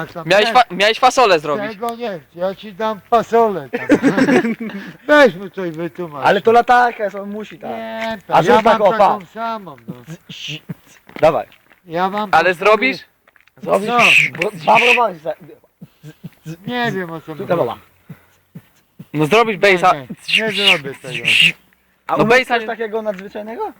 wina tam. Miałeś, fa miałeś fasolę zrobić. Tego nie chcę, ja ci dam fasolę tam. Weź mu coś wytłumacz. Ale to latarka jest, on musi tak. Nie, A zrób ja tak, mam o, taką pa. samą. No. Dawaj. Ja mam Ale taką- zrobisz? Zrobisz? No. Bo- za- Nie wiem o co mi Dobra. No zrobisz bejsa. Nie, nie, nie zrobię tego. A No no bejsa coś nie- takiego nadzwyczajnego?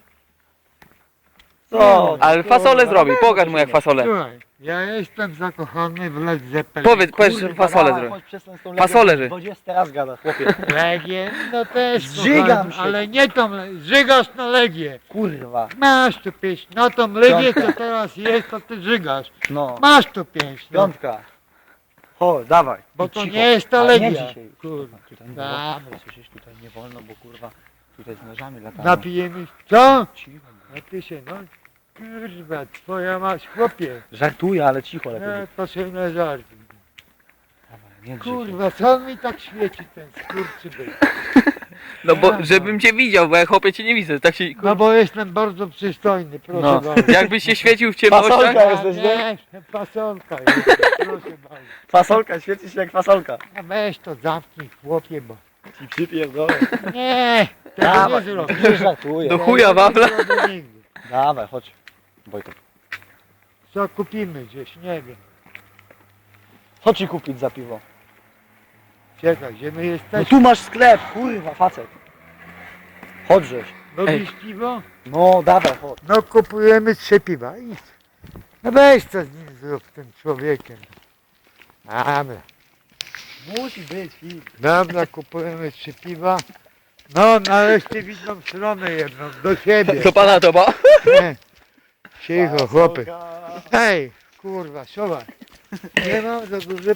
Co? Ale fasolę zrobi, pokaż mu jak fasolę. Słuchaj, ja jestem zakochany w Led Zeppelin. Powiedz, powiedz, że fasolę dawaj, zrobi. chodź, przestań z tą Fasolę, że- 20 raz gada, chłopie. Legię, no też Zżygam kochany, się. ale nie tą le- Żygasz na Legię. Kurwa. Masz tu pieśń. No tą Legię, co teraz jest, to ty żygasz. No. Masz tu pieśń. No, Piątka. Chodź, dawaj. bo to Cicho. nie jest ta Ale nie Legia. dzisiaj. Kurwa. Tutaj nie Dobra. wolno, słyszysz, tutaj nie wolno, bo kurwa, tutaj z nożami latają. Napijemy. Co? Cicho. Się, no. Kurwa, twoja masz, chłopie. Żartuję, ale cicho lepiej. E, proszę na żart. Dawaj, nie drzyj się. Kurwa, co on mi tak świeci ten skurczybyk? No bo żebym cię widział, bo ja chłopie cię nie widzę. Tak się. No bo jestem bardzo przystojny, proszę No. bardzo. Jakbyś się świecił w Fasolka ciemnościach. jesteś, nie? nie? Fasolka jest, proszę bardzo. Fasolka, świeci się jak fasolka. A weź to zamknij chłopie, bo... Ci przypierdolę. Nie, tego nie Dawaj, zrobię. nie żartuję. Do chuja wafla. Tego nie zrobię nigdy. Dawaj, chodź. Wojtek. Co kupimy gdzieś, nie wiem. Co ci kupić za piwo? Czekaj, gdzie my No jesteśmy? tu masz sklep, kurwa, facet. Chodź żeś. Robisz piwo? No, dawaj, chodź. No kupujemy trzy piwa. Idź. No weź co z nim zrób, tym człowiekiem. Dobra. Musi być, film. Dobra, kupujemy trzy piwa. No, nareszcie widzą stronę jedną, do siebie. Do pana to ba. Nie. Cicho, chłopy. Hej, kurwa, szowaj. Nie mam za duże